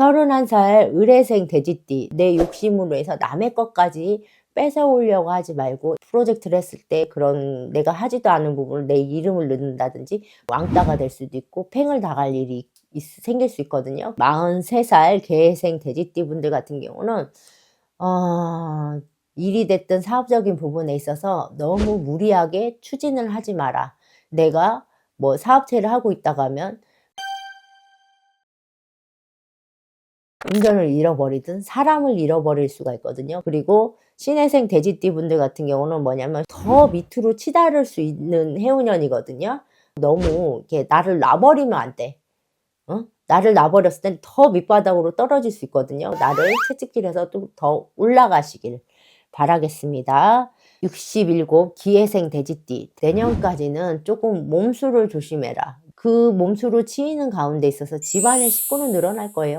31살 의뢰생 돼지띠 내 욕심으로 해서 남의 것까지 뺏어오려고 하지 말고 프로젝트를 했을 때 그런 내가 하지도 않은 부분을 내 이름을 넣는다든지 왕따가 될 수도 있고 팽을 당할 일이 있- 생길 수 있거든요. 43살 계생 돼지띠 분들 같은 경우는 어, 일이 됐든 사업적인 부분에 있어서 너무 무리하게 추진을 하지 마라. 내가 뭐 사업체를 하고 있다가 하면 운전을 잃어버리든 사람을 잃어버릴 수가 있거든요. 그리고 신혜생 돼지띠 분들 같은 경우는 뭐냐면 더 밑으로 치달을 수 있는 해운년이거든요. 너무 이렇게 나를 놔버리면 안 돼. 어? 나를 놔버렸을 땐 더 밑바닥으로 떨어질 수 있거든요. 나를 채찍질해서 또더 올라가시길 바라겠습니다. 67 기회생 돼지띠 내년까지는 조금 몸수를 조심해라. 그 몸수로 치이는 가운데 있어서 집안의 식구는 늘어날 거예요.